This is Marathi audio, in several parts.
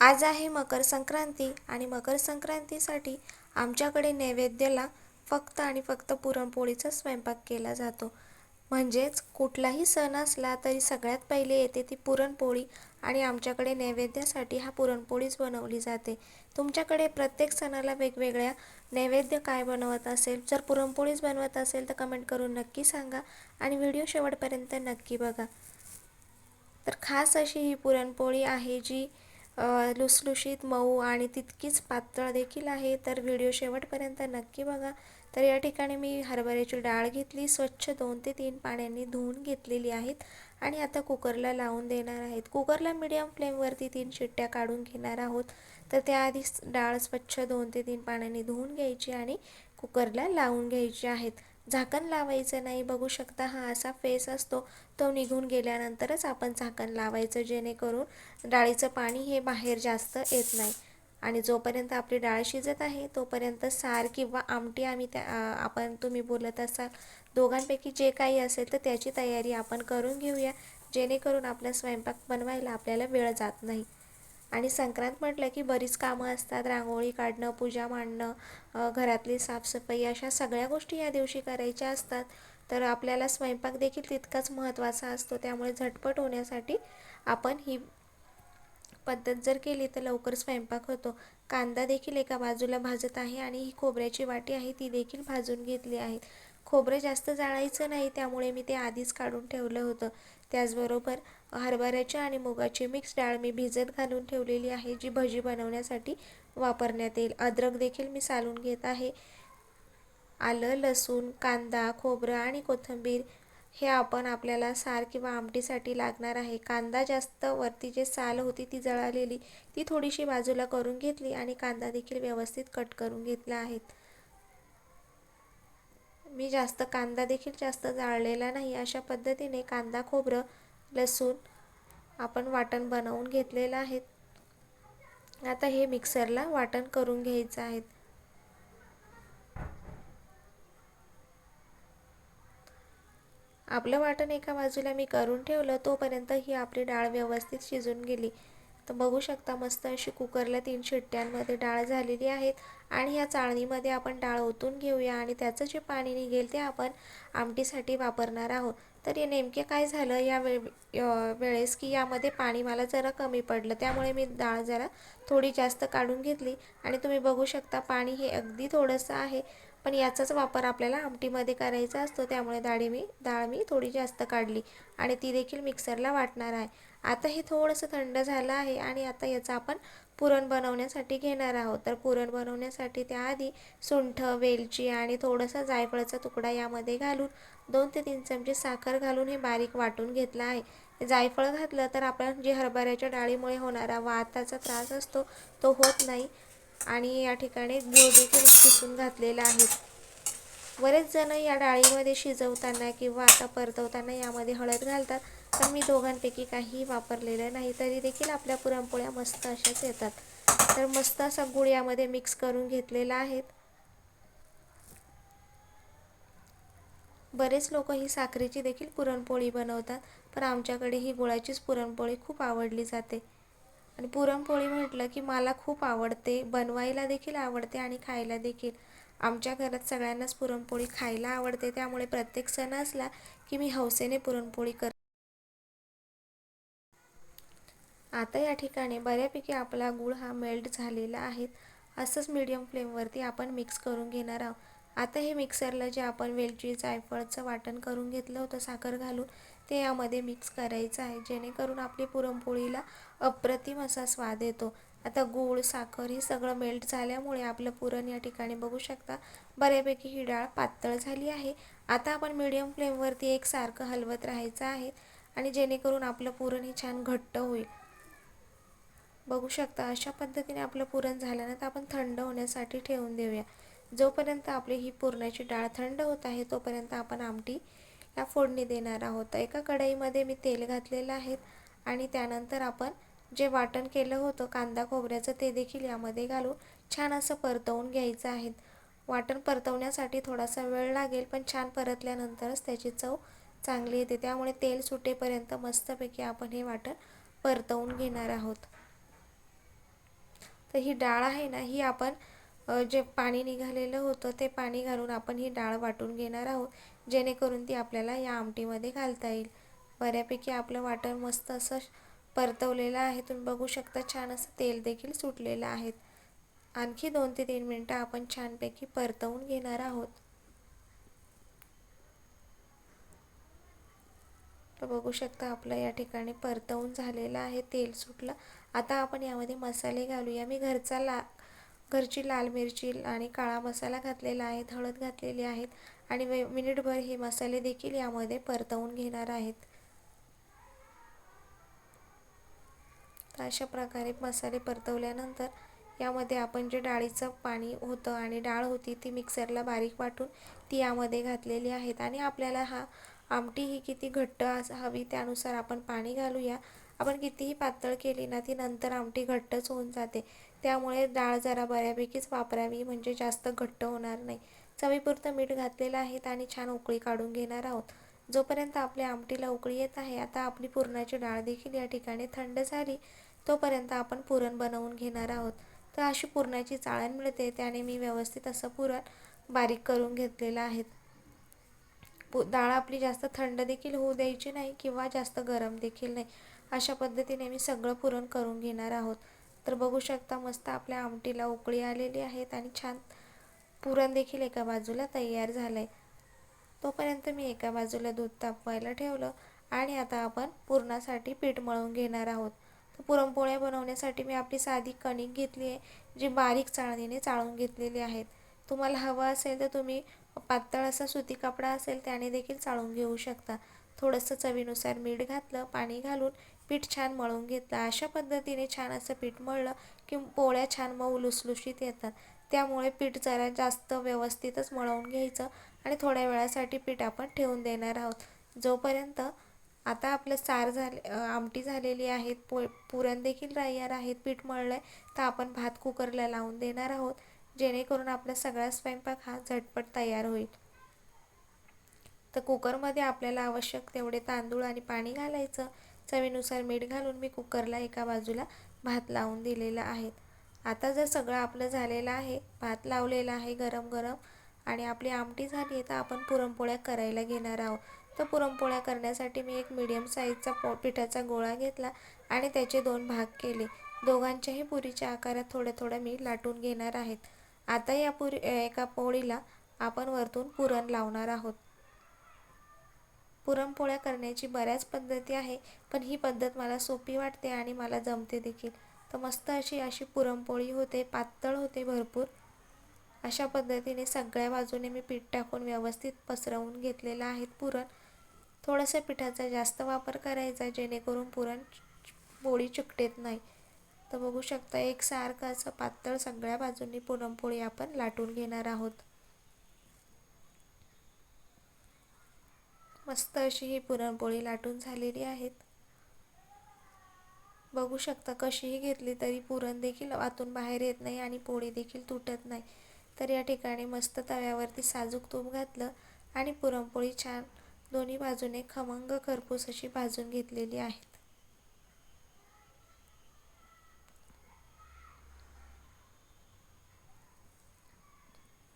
आज आहे मकर संक्रांती आणि मकर संक्रांतीसाठी आमच्याकडे नैवेद्याला फक्त आणि फक्त पुरणपोळीचा स्वयंपाक केला जातो. म्हणजेच कुठलाही सण असला तरी सगळ्यात पहिले येते ती पुरणपोळी आणि आमच्याकडे नैवेद्यासाठी हा पुरणपोळीच बनवली जाते. तुमच्याकडे प्रत्येक सणाला वेगवेगळ्या नैवेद्य काय बनवत असेल? जर पुरणपोळीच बनवत असेल तर कमेंट करून नक्की सांगा आणि व्हिडिओ शेवटपर्यंत नक्की बघा. तर खास अशी ही पुरणपोळी आहे जी लुसलुशीत मऊ आणि तितकीच पातळ देखील आहे तर व्हिडिओ शेवटपर्यंत नक्की बघा. तर या ठिकाणी मी हरभऱ्याची डाळ घेतली स्वच्छ दोन ते तीन पाण्याने धुवून घेतलेली आहेत आणि आता कुकरला लावून देणार आहेत. कुकरला मिडियम फ्लेमवरती तीन शिट्ट्या काढून घेणार आहोत. तर त्याआधी डाळ स्वच्छ दोन ते तीन पाण्याने धुवून घ्यायची आणि कुकरला लावून घ्यायची आहेत. झाकण लावायचं नाही बघू शकता हा असा फेस असतो तो निघून गेल्यानंतरच आपण झाकण लावायचं जेणेकरून डाळीचं पाणी हे बाहेर जास्त येत नाही. आणि जोपर्यंत आपली डाळ शिजत आहे तोपर्यंत सार किंवा आमटी आम्ही त्या आपण तुम्ही बोलत असाल दोघांपैकी जे काही असेल तर त्याची तयारी आपण करून घेऊया जेणेकरून आपला स्वयंपाक बनवायला आपल्याला वेळ जात नाही. आणि संक्रांत म्हटलं की बरीच कामं असतात. रांगोळी काढणं पूजा मांडणं घरातली साफसफाई अशा सगळ्या गोष्टी या दिवशी करायच्या असतात. तर आपल्याला स्वयंपाक देखील तितकाच महत्त्वाचा असतो. त्यामुळे झटपट होण्यासाठी आपण ही पद्धत जर केली तर लवकर स्वयंपाक होतो. कांदा देखील एका बाजूला भाजत आहे आणि ही खोबऱ्याची वाटी आहे ती देखील भाजून घेतली आहे. खोबरं जास्त जाळायचं नाही त्यामुळे मी ते आधीच काढून ठेवलं होतं. त्याचबरोबर हरभऱ्याची आणि मुगाची मिक्स डाळ मी भिजत घालून ठेवलेली आहे जी भजी बनवण्यासाठी वापरण्यात येईल. अद्रक देखील मी सालून घेत आहे. आलं लसूण कांदा खोबरं आणि कोथिंबीर हे आपण आपल्याला सार किंवा आमटीसाठी लागणार आहे. कांदा जास्त वरती जे साल होती ती जळालेली ती थोडीशी बाजूला करून घेतली आणि कांदा देखील व्यवस्थित कट करून घेतला आहेत मी जास्त कांदा देखील जास्त जाळलेला नाही. अशा पद्धतीने कांदा खोबरं लसूण आपण वाटण बनवून घेतलेलं आहे. आता हे मिक्सरला वाटण करून घ्यायचं आहे. आपलं वाटण एका बाजूला मी करून ठेवलं तोपर्यंत ही आपली डाळ व्यवस्थित शिजून गेली. तर बघू शकता मस्त अशी कुकरला तीन शिट्ट्यांमध्ये डाळ झालेली आहेत आणि या चाळणीमध्ये आपण डाळ ओतून घेऊया आणि त्याचं जे पाणी निघेल ते आपण आमटीसाठी वापरणार आहोत. तर हे नेमके काय झालं? या वे वेळेस की यामध्ये पाणी मला जरा कमी पडलं त्यामुळे मी डाळ जरा थोडी जास्त काढून घेतली आणि तुम्ही बघू शकता पाणी हे अगदी थोडंसं आहे पण याचाच वापर आपल्याला आमटीमध्ये करायचा असतो त्यामुळे डाळी मी डाळ मी थोडी जास्त काढली आणि ती देखील मिक्सरला वाटणार आहे. आता हे थोडंसं थंड झालं आहे आणि आता याचा आपण पुरण बनवण्यासाठी घेणार आहोत. तर पुरण बनवण्यासाठी त्याआधी सुंठ वेलची आणि थोडंसं जायफळाचा तुकडा यामध्ये घालून दोन ते तीन चमचे साखर घालून हे बारीक वाटून घेतलं आहे. जायफळ घातलं तर आपण जे हरभऱ्याच्या डाळीमुळे होणारा वाताचा त्रास असतो तो होत नाही. आणि या ठिकाणी गुळ देखील किसून घातलेला आहे. बरेच जण या डाळीमध्ये शिजवताना किंवा आता परतवताना यामध्ये हळद घालतात तर मी दोघांपैकी काही वापरलेलं नाही तरी देखील आपल्या पुरणपोळ्या मस्त अशाच येतात. तर मस्त असा गुळ यामध्ये मिक्स करून घेतलेला आहेत बरेच लोक ही साखरेची देखील पुरणपोळी बनवतात पण आमच्याकडे ही गुळाचीच पुरणपोळी खूप आवडली जाते. आणि पुरणपोळी म्हटलं की मला खूप आवडते बनवायला देखील आवडते आणि खायला देखील. आमच्या घरात सगळ्यांनाच पुरणपोळी खायला आवडते त्यामुळे प्रत्येक सण असला की मी हौसेने पुरणपोळी कर आता या ठिकाणी बऱ्यापैकी आपला गूळ हा मेल्ट झालेला आहे. असंच मीडियम फ्लेमवरती आपण मिक्स करून घेणार आहोत. आता हे मिक्सरला जे आपण वेलची जायफळचं वाटण करून घेतलं होतं साखर घालून ते यामध्ये मिक्स करायचं आहे. जेणेकरून आपली पुरणपोळीला अप्रतिम असा स्वाद येतो. आता गूळ साखर हे सगळं मेल्ट झाल्यामुळे आपलं पुरण या ठिकाणी बघू शकता. बऱ्यापैकी ही डाळ पातळ झाली आहे. आता आपण मीडियम फ्लेमवरती एकसारखं हलवत राहायचं आहे आणि जेणेकरून आपलं पुरण हे छान घट्ट होईल. बघू शकता अशा पद्धतीने आपलं पुरण झाल्यानंतर आपण थंड होण्यासाठी ठेवून देऊया. जोपर्यंत आपली ही पुरणाची डाळ थंड होत आहे तोपर्यंत आपण आमटी या फोडणी देणार आहोत. एका कढईमध्ये मी तेल घातलेलं आहे आणि त्यानंतर आपण जे वाटण केलं होतं कांदा खोबऱ्याचं ते देखील यामध्ये घालून छान असं परतवून घ्यायचं आहे. वाटण परतवण्यासाठी थोडासा वेळ लागेल पण छान परतल्यानंतरच त्याची चव चांगली येते. त्यामुळे तेल सुटेपर्यंत मस्तपैकी आपण हे वाटण परतवून घेणार आहोत. तर ही डाळ आहे ना ही आपण जे पाणी निघालेलं होतं ते पाणी घालून आपण ही डाळ वाटून घेणार आहोत जेणेकरून ती आपल्याला या आमटीमध्ये घालता येईल. बऱ्यापैकी आपलं वाटण मस्त असं परतवलेलं आहे. तुम्ही बघू शकता छान असं तेल देखील सुटलेलं आहे. आणखी दोन ते तीन मिनटं आपण छानपैकी परतवून घेणार आहोत. तर बघू शकता आपलं या ठिकाणी परतवून झालेलं आहे. तेल सुटलं. आता आपण यामध्ये मसाले घालूया. मी घरचा ला घरची लाल मिरची आणि काळा मसाला घातलेला आहे. हळद घातलेली आहेत आणि मिनिटभर हे मसाले देखील यामध्ये परतवून घेणार आहेत. तर अशा प्रकारे मसाले परतवल्यानंतर यामध्ये आपण जे डाळीचं पाणी होतं आणि डाळ होती ती मिक्सरला बारीक वाटून ती यामध्ये घातलेली आहेत. आणि आपल्याला हा आमटी ही किती घट्ट हवी त्यानुसार आपण पाणी घालूया. आपण कितीही पातळ केली ना ती नंतर आमटी घट्टच होऊन जाते. त्यामुळे डाळ जरा बऱ्यापैकीच वापरावी म्हणजे जास्त घट्ट होणार नाही. चवीपुरतं मीठ घातलेलं आहे आणि छान उकळी काढून घेणार आहोत. जोपर्यंत आपल्या आमटीला उकळी येत आहे आता आपली पुरणाची डाळ देखील या ठिकाणी थंड झाली तोपर्यंत आपण पुरण बनवून घेणार आहोत. तर अशी पुरणाची चाळण मिळते त्याने मी व्यवस्थित असं पुरण बारीक करून घेतलेलं आहे. पु डाळ आपली जास्त थंड देखील होऊ द्यायची नाही किंवा जास्त गरम देखील नाही. अशा पद्धतीने मी सगळं पुरण करून घेणार आहोत. तर बघू शकता मस्त आपल्या आमटीला उकळी आलेली आहेत आणि छान पुरण देखील एका बाजूला तयार झालं आहे तोपर्यंत मी एका बाजूला दूध तापवायला ठेवलं आणि आता आपण पुरणासाठी पीठ मळून घेणार आहोत. पुरणपोळ्या बनवण्यासाठी मी आपली साधी कणिक घेतली आहे जी बारीक चाळणीने चाळून घेतलेली आहेत. तुम्हाला हवं असेल तर तुम्ही पातळ असा सुती कपडा असेल त्याने देखील चाळून घेऊ शकता. थोडंसं चवीनुसार मीठ घातलं पाणी घालून पीठ छान मळून घेतलं. अशा पद्धतीने छान असं पीठ मळलं की पोळ्या छान मऊ लुसलुशीत येतात. त्यामुळे पीठ जरा जास्त व्यवस्थितच मळवून घ्यायचं आणि थोड्या वेळासाठी पीठ आपण ठेवून देणार आहोत. जोपर्यंत आता आपलं सार झाले आमटी झालेली आहेत पो पुरण देखील तयार आहेत पीठ मळलं आहे तर आपण भात कुकरला लावून देणार आहोत जेणेकरून आपला सगळा स्वयंपाक हा झटपट तयार होईल. तर कुकरमध्ये आपल्याला आवश्यक तेवढे तांदूळ आणि पाणी घालायचं. चवीनुसार मीठ घालून मी कुकरला एका बाजूला भात लावून दिलेला आहे. आता जर सगळं आपलं झालेलं आहे भात लावलेला आहे गरम गरम आणि आपली आमटी झाली आहे तर आपण पुरणपोळ्या करायला घेणार आहोत. तर पुरणपोळ्या करण्यासाठी मी एक मीडियम साईजचा पो पिठाचा गोळा घेतला आणि त्याचे दोन भाग केले. दोघांच्याही पुरीच्या आकारात थोड्या थोड्या मी लाटून घेणार आहेत. आता या पुरी एका पोळीला आपण वरतून पुरण लावणार आहोत. पुरणपोळ्या करण्याची बऱ्याच पद्धती आहे पण ही पद्धत मला सोपी वाटते आणि मला जमते देखील. तर मस्त अशी अशी पुरणपोळी होते पातळ होते भरपूर. अशा पद्धतीने सगळ्या बाजूने मी पीठ टाकून व्यवस्थित पसरवून घेतलेलं आहे पुरण. थोडंसं पिठाचा जास्त वापर करायचा जेणेकरून पुरण पोळी चिकटेत नाही. तर बघू शकता एक सारखं असं पातळ सगळ्या बाजूंनी पुरणपोळी आपण लाटून घेणार आहोत. मस्त अशी ही पुरणपोळी लाटून झालेली आहेत. बघू शकता कशीही घेतली तरी पुरण देखील आतून बाहेर येत नाही आणि पोळी देखील तुटत नाही. तर या ठिकाणी मस्त तव्यावरती साजूक तूप घातलं आणि पुरणपोळी छान दोन्ही बाजूने खमंग खरपूस अशी भाजून घेतलेली आहेत.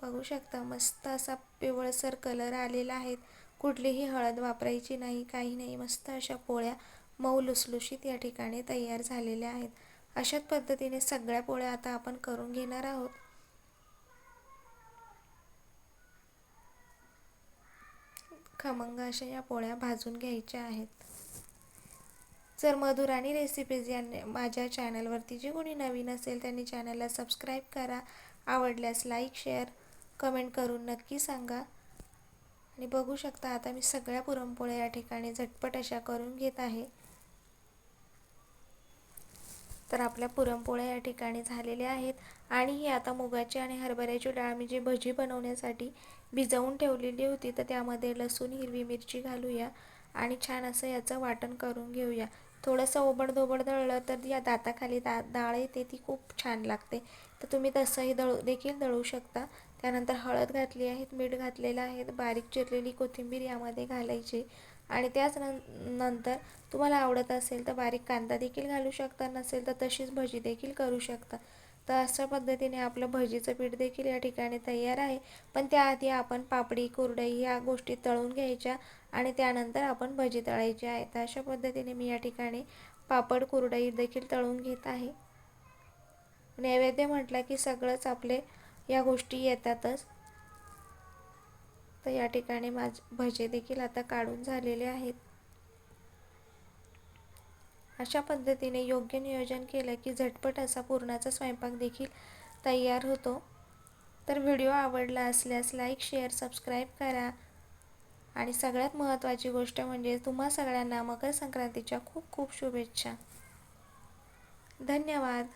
बघू शकता मस्त असा पिवळसर कलर आलेला आहे. कुठलीही हळद वापरायची नाही काही नाही. मस्त अशा पोळ्या मऊ लुसलुशीत या ठिकाणी तयार झालेल्या आहेत. अशाच पद्धतीने सगळ्या पोळ्या आता आपण करून घेणार आहोत. खमंग अशा या पोळ्या भाजून घ्यायच्या आहेत. जर मधुराणी रेसिपीज या माझ्या चॅनलवरती जे कोणी नवीन असेल त्यांनी चॅनलला सबस्क्राईब करा. आवडल्यास लाईक शेअर कमेंट करून नक्की सांगा. आणि बघू शकता आता मी सगळ्या पुरणपोळ्या या ठिकाणी झटपट अशा करून घेत आहे. तर आपल्या पुरणपोळ्या या ठिकाणी झालेल्या आहेत. आणि ही आता मुगाची आणि हरभऱ्याची डाळ मी जी भजी बनवण्यासाठी भिजवून ठेवलेली होती तर त्यामध्ये लसूण हिरवी मिरची घालूया आणि छान असं याचं वाटण करून घेऊया. थोडंसं ओबडधोबड दळलं तर या दाताखाली दा डाळ येते ती खूप छान लागते. तर तुम्ही तसंही दळू देखील दळू शकता. त्यानंतर हळद घातली आहेत मीठ घातलेलं आहे बारीक चिरलेली कोथिंबीर यामध्ये घालायची. आणि त्याच नं नंतर तुम्हाला आवडत असेल तर बारीक कांदा देखील घालू शकता नसेल तर तशीच भजी देखील करू शकता. तर अशा पद्धतीने आपलं भजीचं पीठ देखील या ठिकाणी तयार आहे. पण त्याआधी आपण पापडी कुरडई ह्या गोष्टी तळून घ्यायच्या आणि त्यानंतर आपण भजी तळायची आहे. तर अशा पद्धतीने मी या ठिकाणी पापड कुरडई देखील तळून घेत आहे. नैवेद्य म्हटलं की सगळंच आपले या गोष्टी येतातच. तर या ठिकाणी माझ भजे देखील आता काढून झालेले आहेत. अशा पद्धतीने योग्य नियोजन केलं की झटपट असा पुरणाचा स्वयंपाक देखील तयार होतो. तर व्हिडिओ आवडला असल्यास लाईक शेअर सबस्क्राईब करा. आणि सगळ्यात महत्त्वाची गोष्ट म्हणजे तुम्हा सगळ्यांना मकर संक्रांतीच्या खूप खूप शुभेच्छा. धन्यवाद.